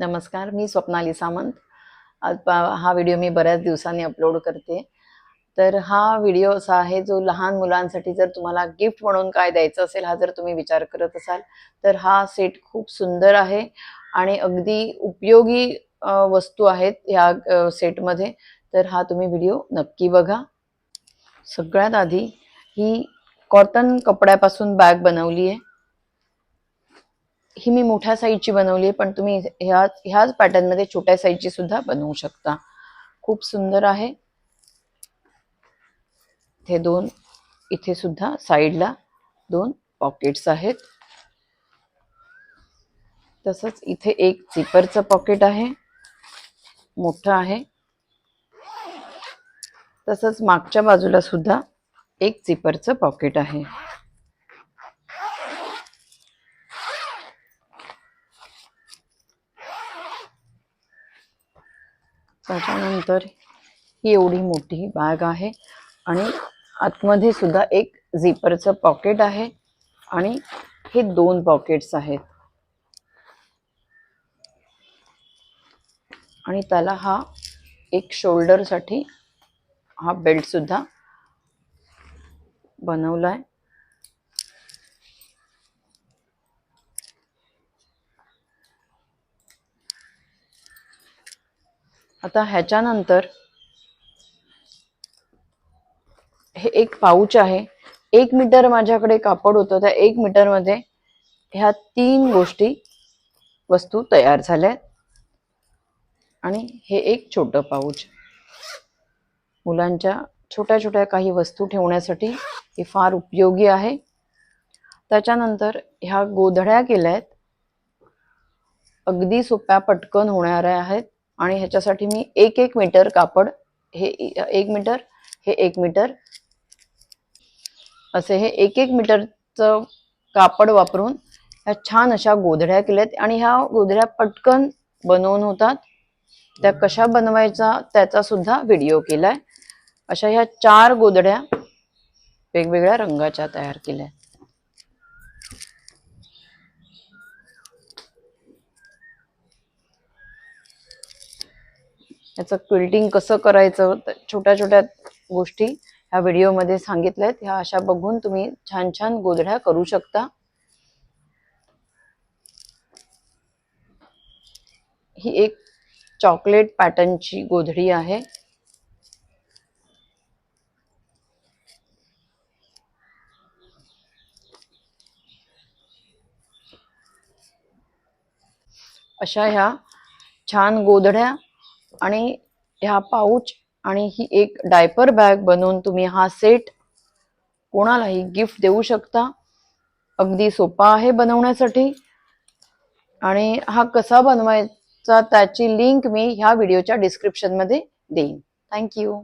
नमस्कार मी स्वप्नाली सामंत. आज हा व्हिडिओ मी बऱ्याच दिवसांनी अपलोड करते. तर हा व्हिडिओ असा आहे जो लहान मुलांसाठी जर तुम्हाला गिफ्ट म्हणून काय द्यायचं असेल हा जर तुम्ही विचार करत असाल तर हा सेट खूप सुंदर आहे आणि अगदी उपयोगी वस्तू आहेत ह्या सेटमध्ये तर हा तुम्ही व्हिडिओ नक्की बघा. सगळ्यात आधी ही कॉटन कपड्यापासून बॅग बनवली आहे. ही मी मोठ्या साईजची बनवली आहे पण तुम्ही ह्या ह्याच पॅटर्नमध्ये छोट्या साईजची सुद्धा बनवू शकता. खूप सुंदर आहे. हे दोन इथे सुद्धा साईडला दोन पॉकेट्स आहेत. तसंच इथे एक झिपरचं पॉकेट आहे. मोठं आहे. तसंच मागच्या बाजूला सुद्धा एक झिपरचं पॉकेट आहे. त्याच्यानंतर ही एवढी मोठी बॅग आहे. आणि आतमध्ये सुद्धा एक झिपरचं पॉकेट आहे. आणि हे दोन पॉकेट्स आहेत. आणि त्याला हा एक शोल्डरसाठी हा बेल्ट सुद्धा बनवलाय. आता ह्याच्यानंतर हे एक पाऊच आहे. एक मीटर माझ्याकडे कापड होतं. त्या एक मीटरमध्ये ह्या तीन गोष्टी वस्तू तयार झाल्या आणि हे एक छोटं पाऊच. मुलांच्या छोट्या छोट्या काही वस्तू ठेवण्यासाठी हे फार उपयोगी आहे. त्याच्यानंतर ह्या गोधड्या केल्या आहेत अगदी सोप्या पटकन होणाऱ्या आहेत. आणि ह्याच्यासाठी मी एक एक मीटर कापड हे एक मीटर हे एक मीटर असे हे एक एक मीटरचं कापड वापरून ह्या छान अशा गोधड्या केल्यात. आणि ह्या गोधड्या पटकन बनवून होतात. त्या कशा बनवायचा त्याचा सुद्धा व्हिडिओ केलाय. अशा ह्या चार गोधड्या वेगवेगळ्या रंगाच्या तयार केल्या याचं क्विल्टिंग कसं करायचं छोट्या छोट्या गोष्टी ह्या व्हिडिओमध्ये सांगितल्यात. ह्या अशा बघून तुम्ही छान छान गोधड्या करू शकता. ही एक चॉकलेट पॅटर्नची गोधडी आहे. अशा ह्या छान गोधड्या आणि ह्या पाऊच आणि ही एक डायपर बॅग बनवून तुम्ही हा सेट कोणालाही गिफ्ट देऊ शकता. अगदी सोपा आहे बनवण्यासाठी. आणि हा कसा बनवायचा त्याची लिंक मी ह्या व्हिडिओच्या डिस्क्रिप्शनमध्ये देईन. थँक्यू